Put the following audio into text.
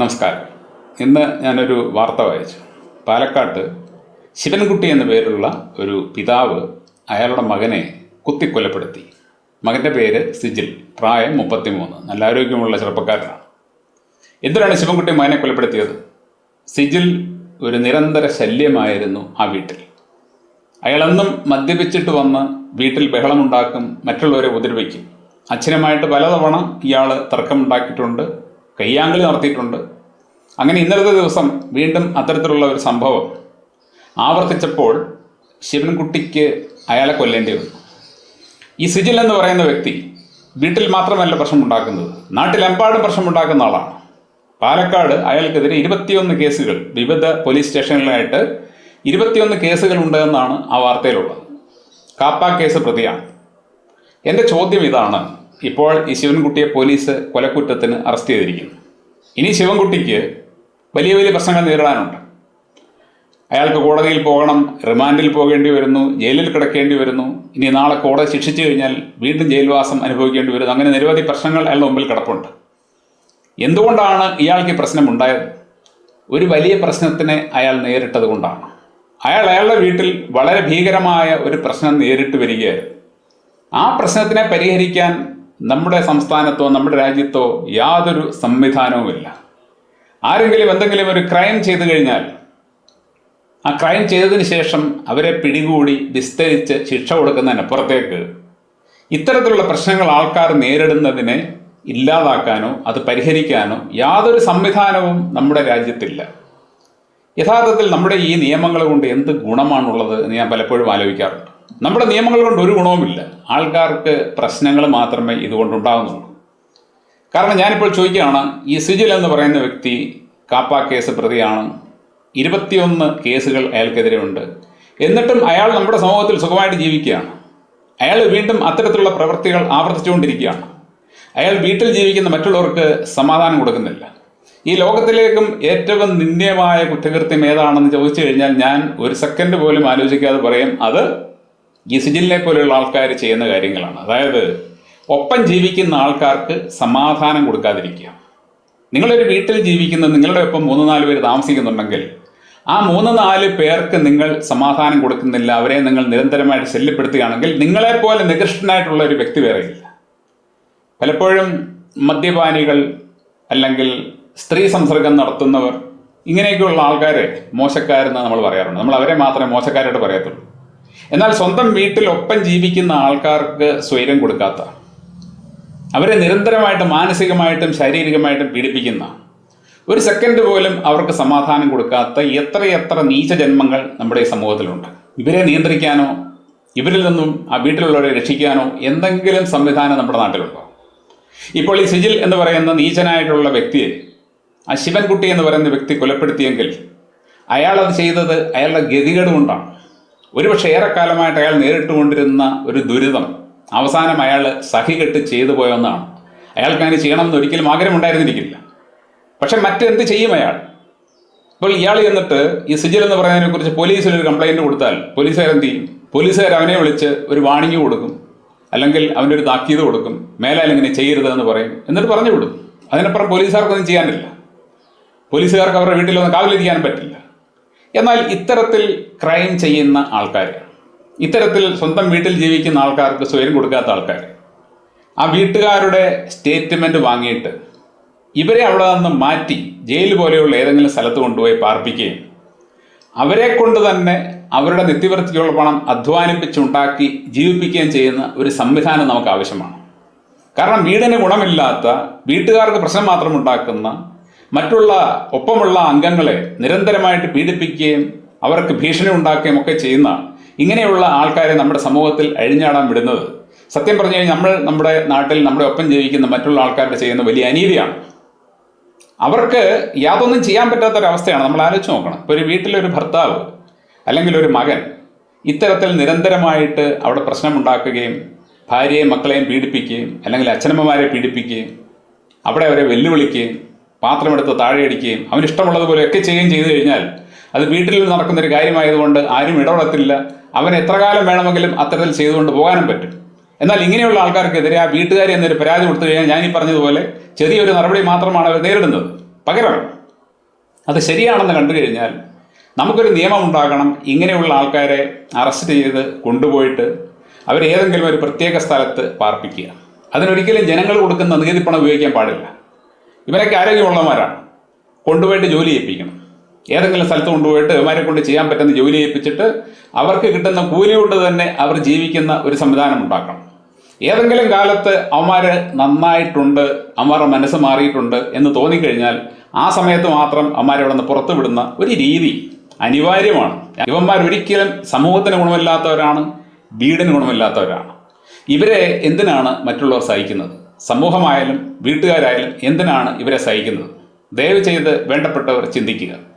നമസ്കാരം. ഇന്ന് ഞാനൊരു വാർത്ത വായിച്ചു. പാലക്കാട്ട് ശിവൻകുട്ടി എന്ന പേരുള്ള ഒരു പിതാവ് അയാളുടെ മകനെ കുത്തിക്കൊലപ്പെടുത്തി. മകന്റെ പേര് സിജിൽ പ്രായം മുപ്പത്തിമൂന്ന്. നല്ല ആരോഗ്യമുള്ള ചെറുപ്പക്കാരനാണ്. എന്തിനാണ് ശിവൻകുട്ടി മകനെ കൊലപ്പെടുത്തിയത്? സിജിൽ ഒരു നിരന്തര ശല്യമായിരുന്നു ആ വീട്ടിൽ. അയാളെന്നും മദ്യപിച്ചിട്ട് വന്ന് വീട്ടിൽ ബഹളമുണ്ടാക്കും മറ്റുള്ളവരെ ഉപദ്രവിക്കും. അച്ഛനുമായിട്ട് പലതവണ ഇയാൾ തർക്കമുണ്ടാക്കിയിട്ടുണ്ട്. കയ്യാങ്കളി നടത്തിയിട്ടുണ്ട്. അങ്ങനെ ഇന്നലത്തെ ദിവസം വീണ്ടും അത്തരത്തിലുള്ള ഒരു സംഭവം ആവർത്തിച്ചപ്പോൾ ശിവൻകുട്ടിക്ക് അയാളെ കൊല്ലേണ്ടി വന്നു. ഈ സിജിൽ എന്ന് പറയുന്ന വ്യക്തി വീട്ടിൽ മാത്രമല്ല പ്രശ്നമുണ്ടാക്കുന്നത്. നാട്ടിലെമ്പാടും പ്രശ്നമുണ്ടാക്കുന്ന ആളാണ്. പാലക്കാട് അയാൾക്കെതിരെ ഇരുപത്തിയൊന്ന് കേസുകൾ വിവിധ പോലീസ് സ്റ്റേഷനുകളിലായിട്ട് ഇരുപത്തിയൊന്ന് കേസുകൾ ഉണ്ട് എന്നാണ് ആ വാർത്തയിലുള്ളത്. കാപ്പ കേസ് പ്രതിയാണ്. എന്റെ ചോദ്യം ഇതാണ് ഇപ്പോൾ ഈ ശിവൻകുട്ടിയെ പോലീസ് കൊലക്കുറ്റത്തിന് അറസ്റ്റ് ചെയ്തിരിക്കുന്നു. ഇനി ശിവൻകുട്ടിക്ക് വലിയ വലിയ പ്രശ്നങ്ങൾ നേരിടാനുണ്ട്. അയാൾക്ക് കോടതിയിൽ പോകണം റിമാൻഡിൽ പോകേണ്ടി വരുന്നു ജയിലിൽ കിടക്കേണ്ടി വരുന്നു. ഇനി നാളെ കോടതി ശിക്ഷിച്ചു കഴിഞ്ഞാൽ വീണ്ടും ജയിൽവാസം അനുഭവിക്കേണ്ടി വരുന്നു. അങ്ങനെ നിരവധി പ്രശ്നങ്ങൾ അയാളുടെ മുമ്പിൽ കിടപ്പുണ്ട്. എന്തുകൊണ്ടാണ് ഇയാൾക്ക് പ്രശ്നമുണ്ടായത്? ഒരു വലിയ പ്രശ്നത്തിനെ അയാൾ നേരിട്ടത് കൊണ്ടാണ്. അയാൾ അയാളുടെ വീട്ടിൽ വളരെ ഭീകരമായ ഒരു പ്രശ്നം നേരിട്ട് വരികയായിരുന്നു. ആ പ്രശ്നത്തിനെ പരിഹരിക്കാൻ നമ്മുടെ സംസ്ഥാനത്തോ നമ്മുടെ രാജ്യത്തോ യാതൊരു സംവിധാനവുമില്ല. ആരെങ്കിലും എന്തെങ്കിലും ഒരു ക്രൈം ചെയ്തു കഴിഞ്ഞാൽ ആ ക്രൈം ചെയ്തതിന് ശേഷം അവരെ പിടികൂടി വിസ്തരിച്ച് ശിക്ഷ കൊടുക്കുന്നതിനപ്പുറത്തേക്ക് ഇത്തരത്തിലുള്ള പ്രശ്നങ്ങൾ ആൾക്കാർ നേരിടുന്നതിനെ ഇല്ലാതാക്കാനോ അത് പരിഹരിക്കാനോ യാതൊരു സംവിധാനവും നമ്മുടെ രാജ്യത്തില്ല. യഥാർത്ഥത്തിൽ നമ്മുടെ ഈ നിയമങ്ങൾ കൊണ്ട് എന്ത് ഗുണമാണുള്ളത് എന്ന് ഞാൻ പലപ്പോഴും ആലോചിക്കാറുണ്ട്. നമ്മുടെ നിയമങ്ങൾ കൊണ്ട് ഒരു ഗുണവുമില്ല. ആൾക്കാർക്ക് പ്രശ്നങ്ങൾ മാത്രമേ ഇതുകൊണ്ടുണ്ടാകുന്നുള്ളൂ കാരണം ഞാനിപ്പോൾ ചോദിക്കുകയാണ് ഈ സിജിൽ എന്ന് പറയുന്ന വ്യക്തി കാപ്പ കേസ് പ്രതിയാണ്. ഇരുപത്തിയൊന്ന് കേസുകൾ അയാൾക്കെതിരെ ഉണ്ട് എന്നിട്ടും അയാൾ നമ്മുടെ സമൂഹത്തിൽ സുഖമായിട്ട് ജീവിക്കുകയാണ്. അയാൾ വീണ്ടും അത്തരത്തിലുള്ള പ്രവൃത്തികൾ ആവർത്തിച്ചുകൊണ്ടിരിക്കുകയാണ്. അയാൾ വീട്ടിൽ ജീവിക്കുന്ന മറ്റുള്ളവർക്ക് സമാധാനം കൊടുക്കുന്നില്ല. ഈ ലോകത്തിലേക്കും ഏറ്റവും നിന്ദ്യമായ കുറ്റകൃത്യം ഏതാണെന്ന് ചോദിച്ചു കഴിഞ്ഞാൽ ഞാൻ ഒരു സെക്കൻഡ് പോലും ആലോചിക്കാതെ പറയും അത് ഈ സിജിലിനെ പോലെയുള്ള ആൾക്കാർ ചെയ്യുന്ന കാര്യങ്ങളാണ്. അതായത് ഒപ്പം ജീവിക്കുന്ന ആൾക്കാർക്ക് സമാധാനം കൊടുക്കാതിരിക്കുക. നിങ്ങളൊരു വീട്ടിൽ ജീവിക്കുന്ന നിങ്ങളുടെ ഒപ്പം മൂന്ന് നാല് പേര് താമസിക്കുന്നുണ്ടെങ്കിൽ ആ മൂന്ന് നാല് പേർക്ക് നിങ്ങൾ സമാധാനം കൊടുക്കുന്നില്ല അവരെ നിങ്ങൾ നിരന്തരമായിട്ട് ശല്യപ്പെടുത്തുകയാണെങ്കിൽ നിങ്ങളെപ്പോലെ നികൃഷ്ടനായിട്ടുള്ള ഒരു വ്യക്തി വേറെയില്ല പലപ്പോഴും മദ്യപാനികൾ അല്ലെങ്കിൽ സ്ത്രീ സംസർഗം നടത്തുന്നവർ ഇങ്ങനെയൊക്കെയുള്ള ആൾക്കാരെ മോശക്കാരെന്ന് നമ്മൾ പറയാറുണ്ട്. നമ്മൾ അവരെ മാത്രമേ മോശക്കാരായിട്ട് പറയത്തുള്ളൂ. എന്നാൽ സ്വന്തം വീട്ടിൽ ഒപ്പം ജീവിക്കുന്ന ആൾക്കാർക്ക് സ്വൈരം കൊടുക്കാത്ത അവരെ നിരന്തരമായിട്ട് മാനസികമായിട്ടും ശാരീരികമായിട്ടും പീഡിപ്പിക്കുന്ന ഒരു സെക്കൻഡ് പോലും അവർക്ക് സമാധാനം കൊടുക്കാത്ത എത്രയെത്ര നീച ജന്മങ്ങൾ നമ്മുടെ ഈ സമൂഹത്തിലുണ്ട്. ഇവരെ നിയന്ത്രിക്കാനോ ഇവരിൽ നിന്നും ആ വീട്ടിലുള്ളവരെ രക്ഷിക്കാനോ എന്തെങ്കിലും സംവിധാനം നമ്മുടെ നാട്ടിലുണ്ടോ? ഇപ്പോൾ ഈ സിജിൽ എന്ന് പറയുന്ന നീചനായിട്ടുള്ള വ്യക്തിയെ ആ ശിവൻകുട്ടി എന്ന് പറയുന്ന വ്യക്തി കൊലപ്പെടുത്തിയെങ്കിൽ അയാളത് ചെയ്തത് അയാളുടെ ഗതികേട് കൊണ്ടാണ് ഒരുപക്ഷെ ഏറെക്കാലമായിട്ട് അയാൾ നേരിട്ടുകൊണ്ടിരുന്ന ഒരു ദുരിതം. അവസാനം അയാൾ സഹികെട്ട് ചെയ്തു പോയെന്നാണ്. അയാൾക്ക് അങ്ങനെ ചെയ്യണമെന്ന് ഒരിക്കലും ആഗ്രഹമുണ്ടായിരുന്നിരിക്കില്ല. പക്ഷെ മറ്റെന്ത് ചെയ്യും അയാൾ? അപ്പോൾ ഇയാൾ ചെന്നിട്ട് ഈ സിജിൽ എന്ന് പറയുന്നതിനെ കുറിച്ച് പോലീസിൽ ഒരു കംപ്ലൈന്റ് കൊടുത്താൽ പോലീസുകാർ എന്ത് ചെയ്യും? പോലീസുകാർ അവനെ വിളിച്ച് ഒരു വാണിംഗ് കൊടുക്കും. അല്ലെങ്കിൽ അവന്റെ ഒരു താക്കീത് കൊടുക്കും. മേലാൽ ഇങ്ങനെ ചെയ്യരുത് എന്ന് പറയും. എന്നിട്ട് പറഞ്ഞു വിടും. അതിനപ്പുറം പോലീസുകാർക്കൊന്നും ചെയ്യാനില്ല. പോലീസുകാർക്ക് അവരുടെ വീട്ടിലൊന്നും കാവലിരിക്കാൻ പറ്റില്ല. എന്നാൽ ഇത്തരത്തിൽ ക്രൈം ചെയ്യുന്ന ആൾക്കാർ ഇത്തരത്തിൽ സ്വന്തം വീട്ടിൽ ജീവിക്കുന്ന ആൾക്കാർക്ക് സ്വയം കൊടുക്കാത്ത ആൾക്കാർ ആ വീട്ടുകാരുടെ സ്റ്റേറ്റ്മെന്റ് വാങ്ങിയിട്ട് ഇവരെ അവിടെ നിന്ന് മാറ്റി ജയിൽ പോലെയുള്ള ഏതെങ്കിലും സ്ഥലത്ത് കൊണ്ടുപോയി പാർപ്പിക്കുകയും അവരെ കൊണ്ട് തന്നെ അവരുടെ നിത്യവൃത്തിക്കുള്ള പണം അധ്വാനിപ്പിച്ചുണ്ടാക്കി ജീവിപ്പിക്കുകയും ചെയ്യുന്ന ഒരു സംവിധാനം നമുക്ക് ആവശ്യമാണ്. കാരണം വീടിന് ഗുണമില്ലാത്ത വീട്ടുകാർക്ക് പ്രശ്നം മാത്രം ഉണ്ടാക്കുന്ന മറ്റുള്ള ഒപ്പമുള്ള അംഗങ്ങളെ നിരന്തരമായിട്ട് പീഡിപ്പിക്കുകയും അവർക്ക് ഭീഷണി ഉണ്ടാക്കുകയും ഒക്കെ ചെയ്യുന്ന ഇങ്ങനെയുള്ള ആൾക്കാരെ നമ്മുടെ സമൂഹത്തിൽ അഴിഞ്ഞാടാൻ വിടുന്നത്. സത്യം പറഞ്ഞു കഴിഞ്ഞാൽ നമ്മൾ നമ്മുടെ നാട്ടിൽ നമ്മുടെ ഒപ്പം ജീവിക്കുന്ന മറ്റുള്ള ആൾക്കാരുടെ ചെയ്യുന്ന വലിയ അനീതിയാണ്. അവർക്ക് യാതൊന്നും ചെയ്യാൻ പറ്റാത്തൊരവസ്ഥയാണ്. നമ്മൾ ആലോചിച്ച് നോക്കണം. ഇപ്പോൾ ഒരു വീട്ടിലൊരു ഭർത്താവ് അല്ലെങ്കിൽ ഒരു മകൻ ഇത്തരത്തിൽ നിരന്തരമായിട്ട് അവിടെ പ്രശ്നമുണ്ടാക്കുകയും ഭാര്യയെയും മക്കളെയും പീഡിപ്പിക്കുകയും അല്ലെങ്കിൽ അച്ഛനമ്മമാരെ പീഡിപ്പിക്കുകയും അവിടെ അവരെ വെല്ലുവിളിക്കുകയും പാത്രമെടുത്ത് താഴെയടിക്കുകയും അവന് ഇഷ്ടമുള്ളതുപോലെയൊക്കെ ചെയ്യുകയും ചെയ്തു കഴിഞ്ഞാൽ അത് വീട്ടിൽ നടക്കുന്ന ഒരു കാര്യമായതുകൊണ്ട് ആരും ഇടപെടത്തില്ല. അവൻ എത്ര കാലം വേണമെങ്കിലും അത്തരത്തിൽ ചെയ്തുകൊണ്ട് പോകാനും പറ്റും. എന്നാൽ ഇങ്ങനെയുള്ള ആൾക്കാർക്കെതിരെ ആ വീട്ടുകാരി എന്നൊരു പരാതി കൊടുത്തു കഴിഞ്ഞാൽ ഞാൻ ഈ പറഞ്ഞതുപോലെ ചെറിയൊരു നടപടി മാത്രമാണ് അവർ നേരിടുന്നത്. പകരം അത് ശരിയാണെന്ന് കണ്ടു കഴിഞ്ഞാൽ നമുക്കൊരു നിയമം ഉണ്ടാകണം. ഇങ്ങനെയുള്ള ആൾക്കാരെ അറസ്റ്റ് ചെയ്ത് കൊണ്ടുപോയിട്ട് അവരെ ഏതെങ്കിലും ഒരു പ്രത്യേക സ്ഥലത്ത് പാർപ്പിക്കുക. അതിനൊരിക്കലും ജനങ്ങൾ കൊടുക്കുന്ന നികുതിപ്പണം ഉപയോഗിക്കാൻ പാടില്ല. ഇവരൊക്കെ ആരോഗ്യമുള്ളവന്മാരാണ് കൊണ്ടുപോയിട്ട് ജോലി ചെയ്യിപ്പിക്കണം. ഏതെങ്കിലും സ്ഥലത്ത് കൊണ്ടുപോയിട്ട് ഇവന്മാരെ കൊണ്ട് ചെയ്യാൻ പറ്റുന്ന ജോലി ചെയ്യിപ്പിച്ചിട്ട് അവർക്ക് കിട്ടുന്ന കൂലി കൊണ്ട് തന്നെ അവർ ജീവിക്കുന്ന ഒരു സംവിധാനം ഉണ്ടാക്കണം. ഏതെങ്കിലും കാലത്ത് അവന്മാർ നന്നായിട്ടുണ്ട് അവന്മാരുടെ മനസ്സ് മാറിയിട്ടുണ്ട് എന്ന് തോന്നിക്കഴിഞ്ഞാൽ ആ സമയത്ത് മാത്രം അവന്മാരെ അവിടെ നിന്ന് പുറത്തു വിടുന്ന ഒരു രീതി അനിവാര്യമാണ്. ഇവന്മാർ ഒരിക്കലും സമൂഹത്തിന് ഗുണമില്ലാത്തവരാണ് വീടിന് ഗുണമില്ലാത്തവരാണ്. ഇവരെ എന്തിനാണ് മറ്റുള്ളവർ സഹിക്കുന്നത്? സമൂഹമായാലും വീട്ടുകാരായാലും എന്തിനാണ് ഇവരെ സഹിക്കുന്നത്? ദയവ് ചെയ്ത് വേണ്ടപ്പെട്ടവർ ചിന്തിക്കുക.